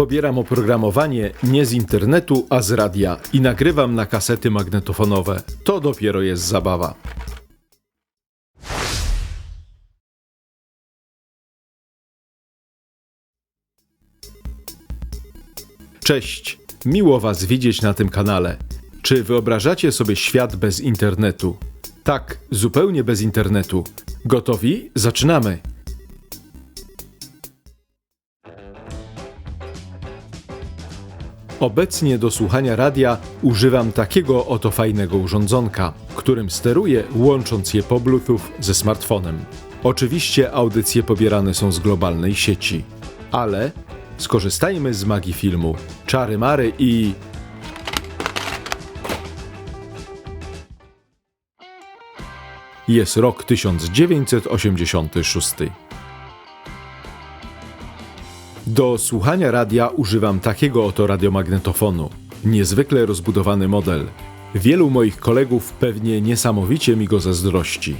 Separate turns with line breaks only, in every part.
Pobieram oprogramowanie nie z internetu, a z radia i nagrywam na kasety magnetofonowe. To dopiero jest zabawa. Cześć, miło Was widzieć na tym kanale. Czy wyobrażacie sobie świat bez internetu? Tak, zupełnie bez internetu. Gotowi? Zaczynamy! Obecnie do słuchania radia używam takiego oto fajnego urządzonka, którym steruję łącząc je po Bluetooth ze smartfonem. Oczywiście audycje pobierane są z globalnej sieci, ale skorzystajmy z magii filmu, czary mary i Jest rok 1986. Do słuchania radia używam takiego oto radiomagnetofonu. Niezwykle rozbudowany model. Wielu moich kolegów pewnie niesamowicie mi go zazdrości.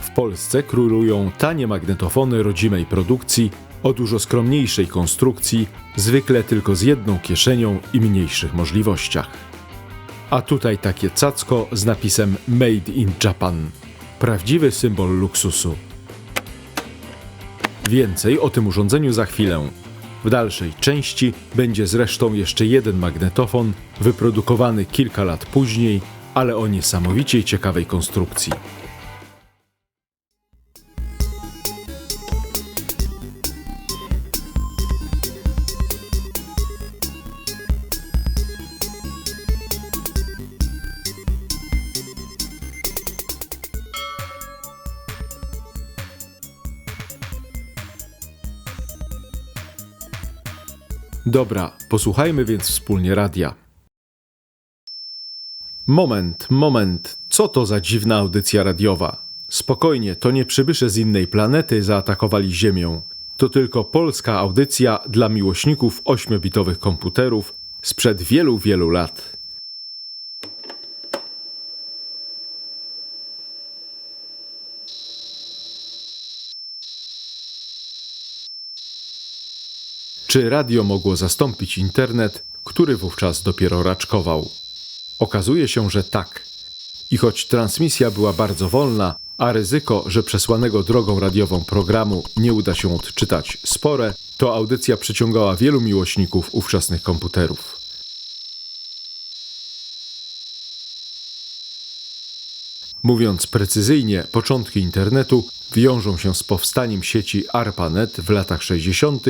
W Polsce królują tanie magnetofony rodzimej produkcji o dużo skromniejszej konstrukcji, zwykle tylko z jedną kieszenią i mniejszych możliwościach. A tutaj takie cacko z napisem Made in Japan. Prawdziwy symbol luksusu. Więcej o tym urządzeniu za chwilę. W dalszej części będzie zresztą jeszcze jeden magnetofon, wyprodukowany kilka lat później, ale o niesamowicie ciekawej konstrukcji. Dobra, posłuchajmy więc wspólnie radia. Moment, moment, co to za dziwna audycja radiowa? Spokojnie, to nie przybysze z innej planety zaatakowali Ziemię. To tylko polska audycja dla miłośników 8-bitowych komputerów sprzed wielu, wielu lat. Czy radio mogło zastąpić internet, który wówczas dopiero raczkował? Okazuje się, że tak. I choć transmisja była bardzo wolna, a ryzyko, że przesłanego drogą radiową programu nie uda się odczytać spore, to audycja przyciągała wielu miłośników ówczesnych komputerów. Mówiąc precyzyjnie, początki internetu wiążą się z powstaniem sieci ARPANET w latach 60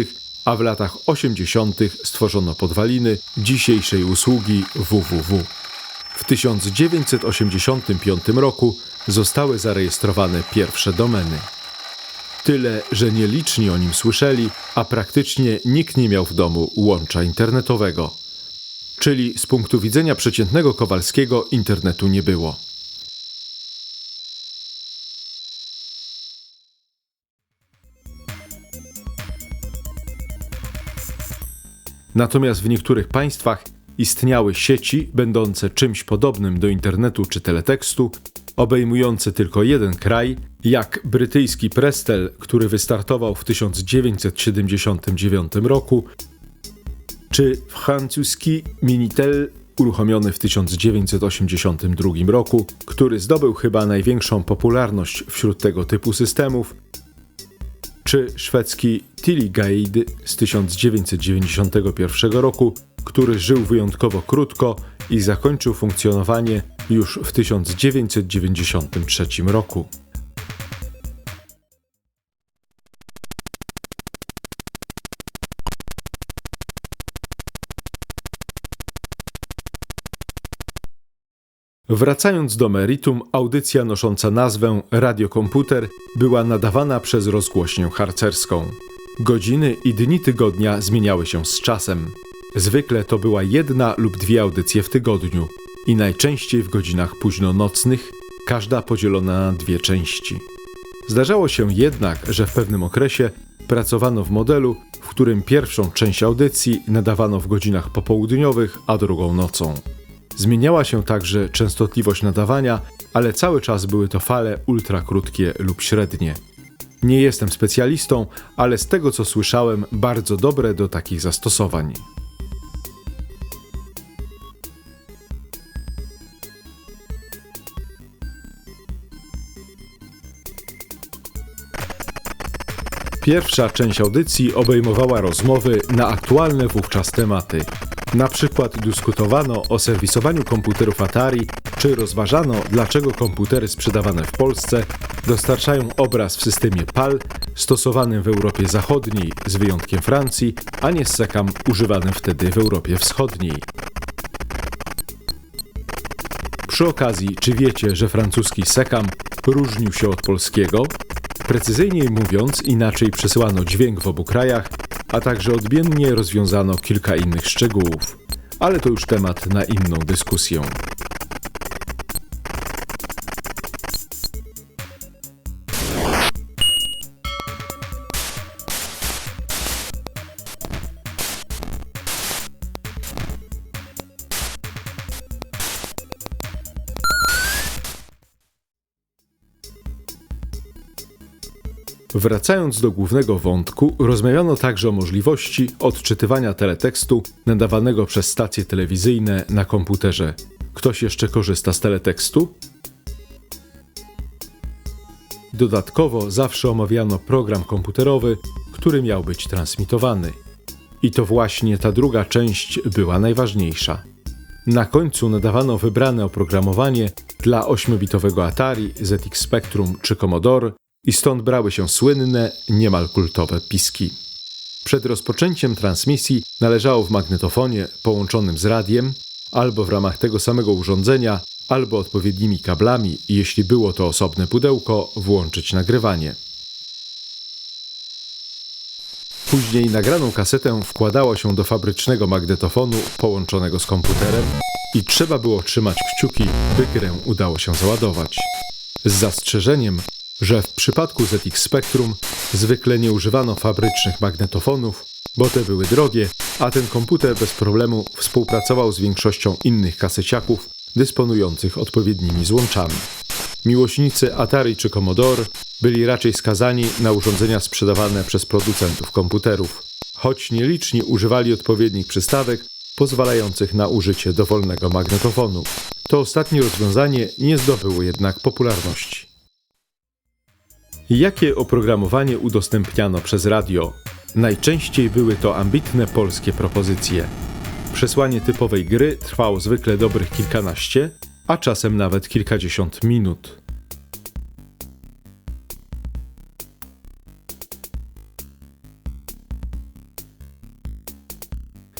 a w latach 80. stworzono podwaliny dzisiejszej usługi www. W 1985 roku zostały zarejestrowane pierwsze domeny. Tyle, że nieliczni o nim słyszeli, a praktycznie nikt nie miał w domu łącza internetowego. Czyli z punktu widzenia przeciętnego Kowalskiego internetu nie było. Natomiast w niektórych państwach istniały sieci będące czymś podobnym do internetu czy teletekstu, obejmujące tylko jeden kraj, jak brytyjski Prestel, który wystartował w 1979 roku, czy francuski Minitel, uruchomiony w 1982 roku, który zdobył chyba największą popularność wśród tego typu systemów, czy szwedzki Tilly z 1991 roku, który żył wyjątkowo krótko i zakończył funkcjonowanie już w 1993 roku. Wracając do meritum, audycja nosząca nazwę Radiokomputer była nadawana przez rozgłośnię harcerską. Godziny i dni tygodnia zmieniały się z czasem. Zwykle to była jedna lub dwie audycje w tygodniu i najczęściej w godzinach późno-nocnych, każda podzielona na dwie części. Zdarzało się jednak, że w pewnym okresie pracowano w modelu, w którym pierwszą część audycji nadawano w godzinach popołudniowych, a drugą nocą. Zmieniała się także częstotliwość nadawania, ale cały czas były to fale ultrakrótkie lub średnie. Nie jestem specjalistą, ale z tego co słyszałem, bardzo dobre do takich zastosowań. Pierwsza część audycji obejmowała rozmowy na aktualne wówczas tematy. Na przykład dyskutowano o serwisowaniu komputerów Atari, czy rozważano, dlaczego komputery sprzedawane w Polsce dostarczają obraz w systemie PAL stosowanym w Europie Zachodniej, z wyjątkiem Francji, a nie SECAM używanym wtedy w Europie Wschodniej. Przy okazji, czy wiecie, że francuski SECAM różnił się od polskiego? Precyzyjniej mówiąc, inaczej przesyłano dźwięk w obu krajach, a także odmiennie rozwiązano kilka innych szczegółów. Ale to już temat na inną dyskusję. Wracając do głównego wątku, rozmawiano także o możliwości odczytywania teletekstu nadawanego przez stacje telewizyjne na komputerze. Ktoś jeszcze korzysta z teletekstu? Dodatkowo zawsze omawiano program komputerowy, który miał być transmitowany. I to właśnie ta druga część była najważniejsza. Na końcu nadawano wybrane oprogramowanie dla 8-bitowego Atari, ZX Spectrum czy Commodore i stąd brały się słynne, niemal kultowe piski. Przed rozpoczęciem transmisji należało w magnetofonie połączonym z radiem, albo w ramach tego samego urządzenia, albo odpowiednimi kablami, jeśli było to osobne pudełko, włączyć nagrywanie. Później nagraną kasetę wkładało się do fabrycznego magnetofonu połączonego z komputerem i trzeba było trzymać kciuki, by grę udało się załadować. Z zastrzeżeniem, że w przypadku ZX Spectrum zwykle nie używano fabrycznych magnetofonów, bo te były drogie, a ten komputer bez problemu współpracował z większością innych kaseciaków dysponujących odpowiednimi złączami. Miłośnicy Atari czy Commodore byli raczej skazani na urządzenia sprzedawane przez producentów komputerów, choć nieliczni używali odpowiednich przystawek pozwalających na użycie dowolnego magnetofonu. To ostatnie rozwiązanie nie zdobyło jednak popularności. Jakie oprogramowanie udostępniano przez radio? Najczęściej były to ambitne polskie propozycje. Przesłanie typowej gry trwało zwykle dobrych kilkanaście, a czasem nawet kilkadziesiąt minut.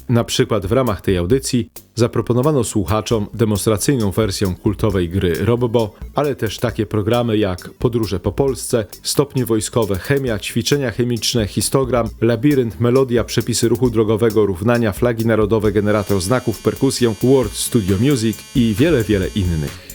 Na przykład w ramach tej audycji zaproponowano słuchaczom demonstracyjną wersję kultowej gry Robbo, ale też takie programy jak Podróże po Polsce, Stopnie wojskowe, Chemia, Ćwiczenia chemiczne, Histogram, Labirynt, Melodia, Przepisy ruchu drogowego, Równania, Flagi narodowe, Generator znaków, Perkusję, World Studio Music i wiele, wiele innych.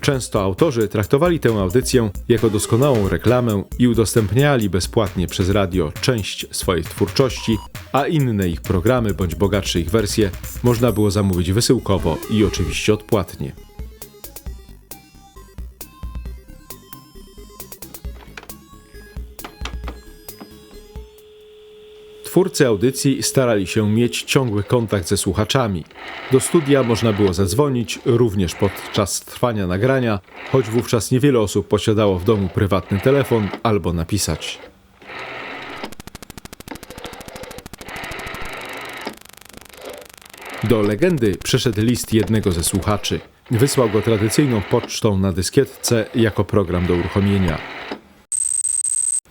Często autorzy traktowali tę audycję jako doskonałą reklamę i udostępniali bezpłatnie przez radio część swojej twórczości, a inne ich programy bądź bogatsze ich wersje można było zamówić wysyłkowo i oczywiście odpłatnie. Twórcy audycji starali się mieć ciągły kontakt ze słuchaczami. Do studia można było zadzwonić również podczas trwania nagrania, choć wówczas niewiele osób posiadało w domu prywatny telefon albo napisać. Do legendy przeszedł list jednego ze słuchaczy. Wysłał go tradycyjną pocztą na dyskietce jako program do uruchomienia.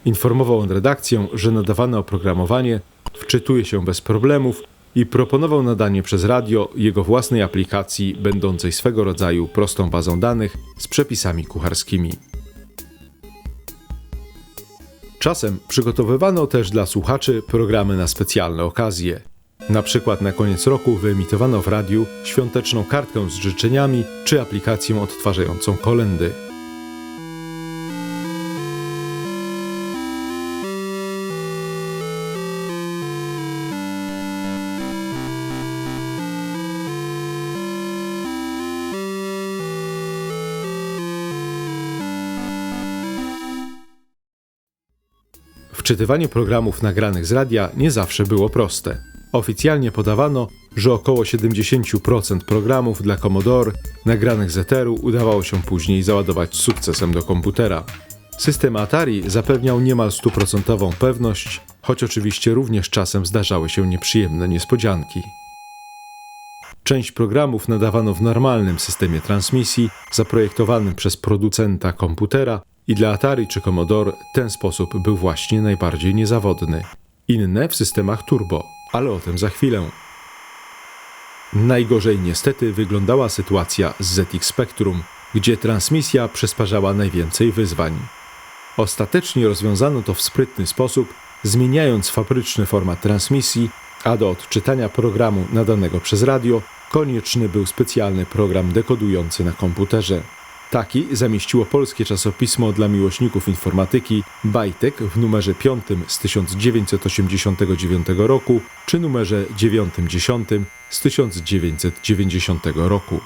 Informował on redakcję, że nadawane oprogramowanie wczytuje się bez problemów i proponował nadanie przez radio jego własnej aplikacji, będącej swego rodzaju prostą bazą danych z przepisami kucharskimi. Czasem przygotowywano też dla słuchaczy programy na specjalne okazje. Na przykład na koniec roku wyemitowano w radiu świąteczną kartkę z życzeniami czy aplikację odtwarzającą kolendy. Wczytywanie programów nagranych z radia nie zawsze było proste. Oficjalnie podawano, że około 70% programów dla Commodore nagranych z eteru udawało się później załadować z sukcesem do komputera. System Atari zapewniał niemal stuprocentową pewność, choć oczywiście również czasem zdarzały się nieprzyjemne niespodzianki. Część programów nadawano w normalnym systemie transmisji, zaprojektowanym przez producenta komputera i dla Atari czy Commodore ten sposób był właśnie najbardziej niezawodny. Inne w systemach turbo, ale o tym za chwilę. Najgorzej niestety wyglądała sytuacja z ZX Spectrum, gdzie transmisja przysparzała najwięcej wyzwań. Ostatecznie rozwiązano to w sprytny sposób, zmieniając fabryczny format transmisji, a do odczytania programu nadanego przez radio konieczny był specjalny program dekodujący na komputerze. Taki zamieściło polskie czasopismo dla miłośników informatyki Bajtek w numerze 5 z 1989 roku czy numerze 90 z 1990 roku.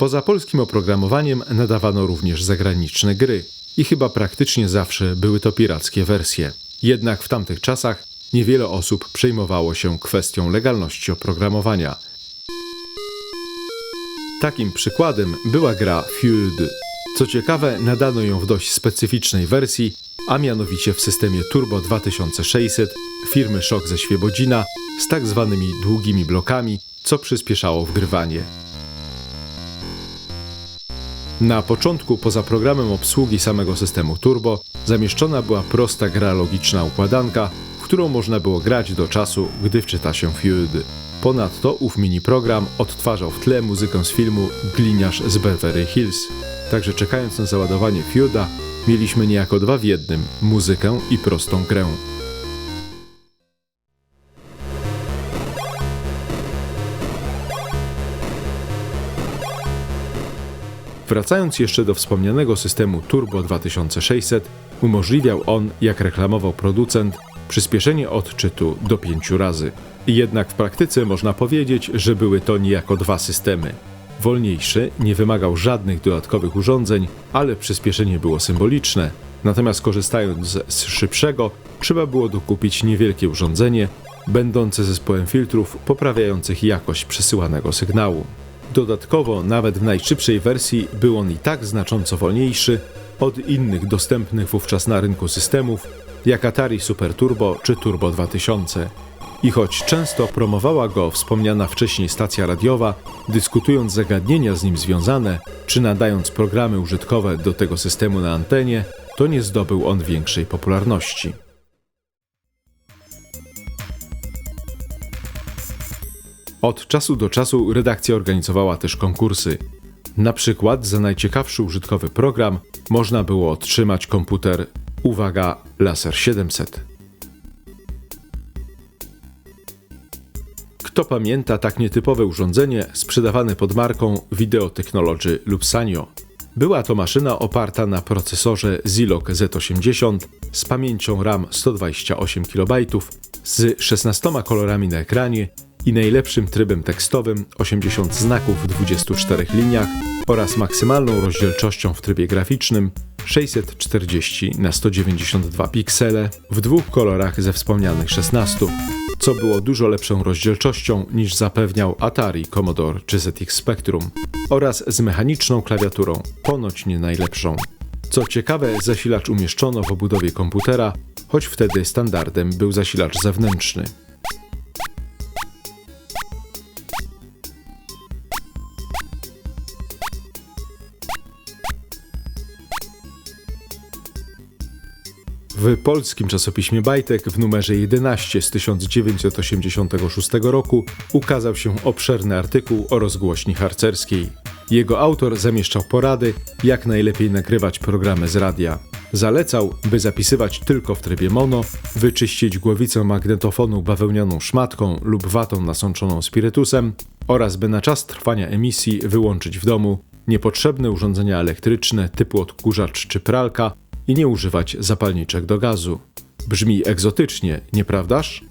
Poza polskim oprogramowaniem nadawano również zagraniczne gry i chyba praktycznie zawsze były to pirackie wersje. Jednak w tamtych czasach niewiele osób przejmowało się kwestią legalności oprogramowania. Takim przykładem była gra Feud. Co ciekawe, nadano ją w dość specyficznej wersji, a mianowicie w systemie Turbo 2600 firmy Szok ze Świebodzina z tak zwanymi długimi blokami, co przyspieszało wgrywanie. Na początku, poza programem obsługi samego systemu Turbo, zamieszczona była prosta gra logiczna układanka, w którą można było grać do czasu, gdy wczyta się Feud. Ponadto ów mini program odtwarzał w tle muzykę z filmu Gliniarz z Beverly Hills. Także czekając na załadowanie Feuda, mieliśmy niejako dwa w jednym muzykę i prostą grę. Wracając jeszcze do wspomnianego systemu Turbo 2600, umożliwiał on, jak reklamował producent, przyspieszenie odczytu do pięciu razy. Jednak w praktyce można powiedzieć, że były to niejako dwa systemy. Wolniejszy nie wymagał żadnych dodatkowych urządzeń, ale przyspieszenie było symboliczne. Natomiast korzystając z szybszego, trzeba było dokupić niewielkie urządzenie, będące zespołem filtrów poprawiających jakość przesyłanego sygnału. Dodatkowo, nawet w najszybszej wersji był on i tak znacząco wolniejszy od innych dostępnych wówczas na rynku systemów, jak Atari Super Turbo czy Turbo 2000. I choć często promowała go wspomniana wcześniej stacja radiowa, dyskutując zagadnienia z nim związane, czy nadając programy użytkowe do tego systemu na antenie, to nie zdobył on większej popularności. Od czasu do czasu redakcja organizowała też konkursy. Na przykład za najciekawszy użytkowy program można było otrzymać komputer, uwaga, Laser 700. Kto pamięta tak nietypowe urządzenie sprzedawane pod marką Video Technology lub Sanyo? Była to maszyna oparta na procesorze Zilog Z80 z pamięcią RAM 128 KB, z 16 kolorami na ekranie i najlepszym trybem tekstowym 80 znaków w 24 liniach oraz maksymalną rozdzielczością w trybie graficznym 640 na 192 piksele w dwóch kolorach ze wspomnianych 16, co było dużo lepszą rozdzielczością niż zapewniał Atari, Commodore czy ZX Spectrum oraz z mechaniczną klawiaturą, ponoć nie najlepszą. Co ciekawe, zasilacz umieszczono w obudowie komputera, choć wtedy standardem był zasilacz zewnętrzny. W polskim czasopiśmie Bajtek w numerze 11 z 1986 roku ukazał się obszerny artykuł o rozgłośni harcerskiej. Jego autor zamieszczał porady, jak najlepiej nagrywać programy z radia. Zalecał, by zapisywać tylko w trybie mono, wyczyścić głowicę magnetofonu bawełnianą szmatką lub watą nasączoną spirytusem oraz by na czas trwania emisji wyłączyć w domu niepotrzebne urządzenia elektryczne typu odkurzacz czy pralka i nie używać zapalniczek do gazu. Brzmi egzotycznie, nieprawdaż?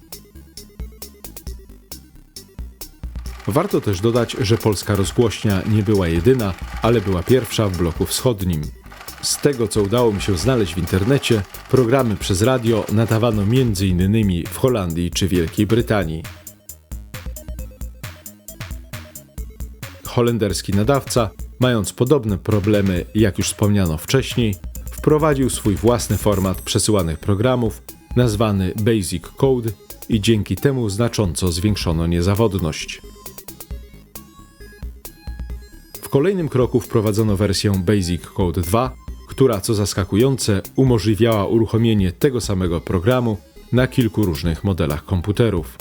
Warto też dodać, że polska rozgłośnia nie była jedyna, ale była pierwsza w bloku wschodnim. Z tego, co udało mi się znaleźć w internecie, programy przez radio nadawano m.in. w Holandii czy Wielkiej Brytanii. Holenderski nadawca, mając podobne problemy, jak już wspomniano wcześniej, wprowadził swój własny format przesyłanych programów, nazwany Basic Code, i dzięki temu znacząco zwiększono niezawodność. W kolejnym kroku wprowadzono wersję Basic Code 2, która, co zaskakujące, umożliwiała uruchomienie tego samego programu na kilku różnych modelach komputerów.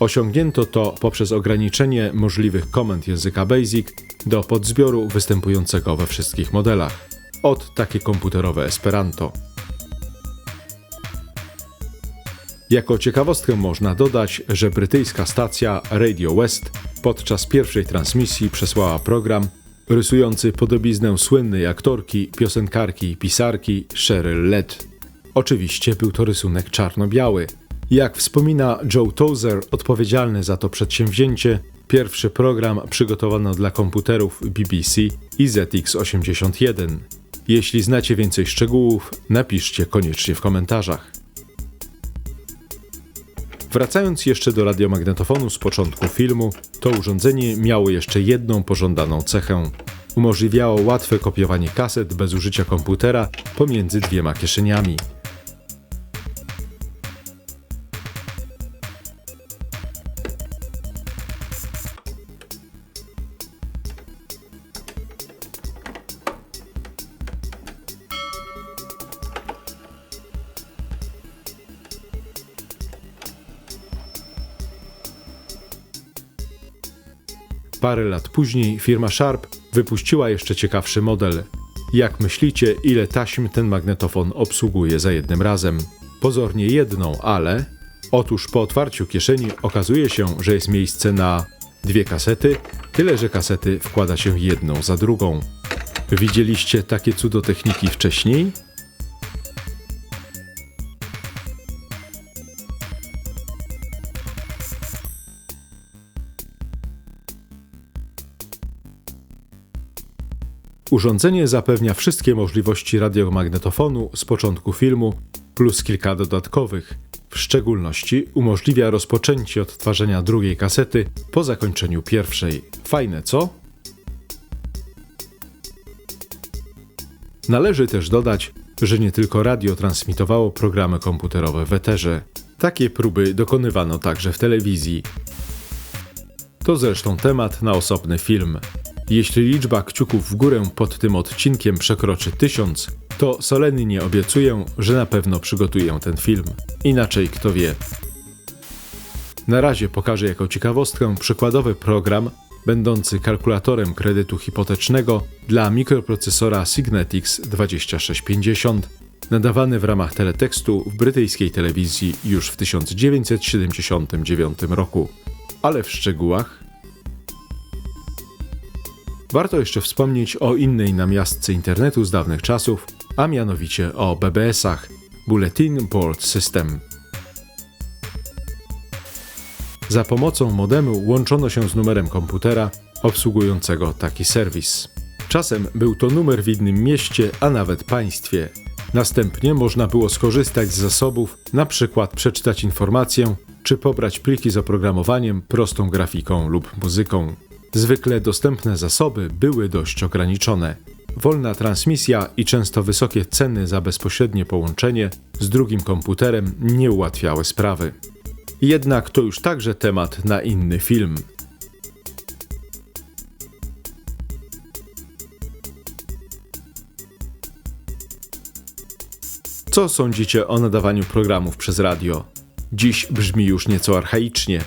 Osiągnięto to poprzez ograniczenie możliwych komend języka BASIC do podzbioru występującego we wszystkich modelach. Od takie komputerowe Esperanto. Jako ciekawostkę można dodać, że brytyjska stacja Radio West podczas pierwszej transmisji przesłała program rysujący podobiznę słynnej aktorki, piosenkarki i pisarki Cheryl Led. Oczywiście był to rysunek czarno-biały. Jak wspomina Joe Tozer, odpowiedzialny za to przedsięwzięcie, pierwszy program przygotowano dla komputerów BBC i ZX81. Jeśli znacie więcej szczegółów, napiszcie koniecznie w komentarzach. Wracając jeszcze do radiomagnetofonu z początku filmu, to urządzenie miało jeszcze jedną pożądaną cechę. Umożliwiało łatwe kopiowanie kaset bez użycia komputera pomiędzy dwiema kieszeniami. Parę lat później firma Sharp wypuściła jeszcze ciekawszy model. Jak myślicie, ile taśm ten magnetofon obsługuje za jednym razem? Pozornie jedną, ale otóż po otwarciu kieszeni okazuje się, że jest miejsce na dwie kasety, tyle że kasety wkłada się jedną za drugą. Widzieliście takie cudo techniki wcześniej? Urządzenie zapewnia wszystkie możliwości radiomagnetofonu z początku filmu, plus kilka dodatkowych. W szczególności umożliwia rozpoczęcie odtwarzania drugiej kasety po zakończeniu pierwszej. Fajne, co? Należy też dodać, że nie tylko radio transmitowało programy komputerowe w eterze. Takie próby dokonywano także w telewizji. To zresztą temat na osobny film. Jeśli liczba kciuków w górę pod tym odcinkiem przekroczy tysiąc, to solennie obiecuję, że na pewno przygotuję ten film. Inaczej kto wie. Na razie pokażę jako ciekawostkę przykładowy program będący kalkulatorem kredytu hipotecznego dla mikroprocesora Signetix 2650, nadawany w ramach teletekstu w brytyjskiej telewizji już w 1979 roku. Ale w szczegółach Warto jeszcze wspomnieć o innej namiastce internetu z dawnych czasów, a mianowicie o BBS-ach Bulletin Board System. Za pomocą modemu łączono się z numerem komputera obsługującego taki serwis. Czasem był to numer w innym mieście, a nawet państwie. Następnie można było skorzystać z zasobów, na przykład przeczytać informację, czy pobrać pliki z oprogramowaniem, prostą grafiką lub muzyką. Zwykle dostępne zasoby były dość ograniczone. Wolna transmisja i często wysokie ceny za bezpośrednie połączenie z drugim komputerem nie ułatwiały sprawy. Jednak to już także temat na inny film. Co sądzicie o nadawaniu programów przez radio? Dziś brzmi już nieco archaicznie.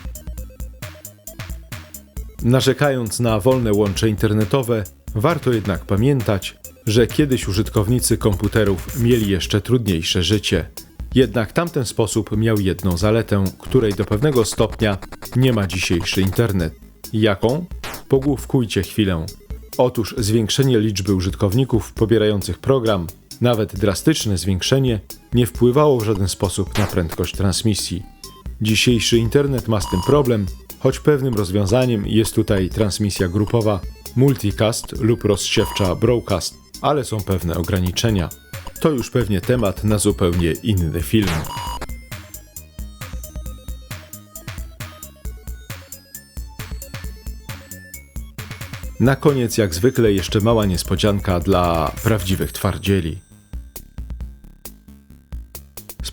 Narzekając na wolne łącze internetowe, warto jednak pamiętać, że kiedyś użytkownicy komputerów mieli jeszcze trudniejsze życie. Jednak tamten sposób miał jedną zaletę, której do pewnego stopnia nie ma dzisiejszy internet. Jaką? Pogłówkujcie chwilę. Otóż zwiększenie liczby użytkowników pobierających program, nawet drastyczne zwiększenie, nie wpływało w żaden sposób na prędkość transmisji. Dzisiejszy internet ma z tym problem, choć pewnym rozwiązaniem jest tutaj transmisja grupowa, multicast lub rozsiewcza broadcast, ale są pewne ograniczenia. To już pewnie temat na zupełnie inny film. Na koniec, jak zwykle, jeszcze mała niespodzianka dla prawdziwych twardzieli.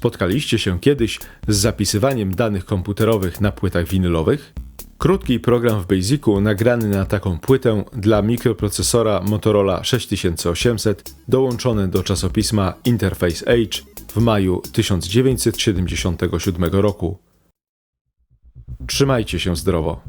Spotkaliście się kiedyś z zapisywaniem danych komputerowych na płytach winylowych? Krótki program w Basicu nagrany na taką płytę dla mikroprocesora Motorola 6800 dołączony do czasopisma Interface Age w maju 1977 roku. Trzymajcie się zdrowo.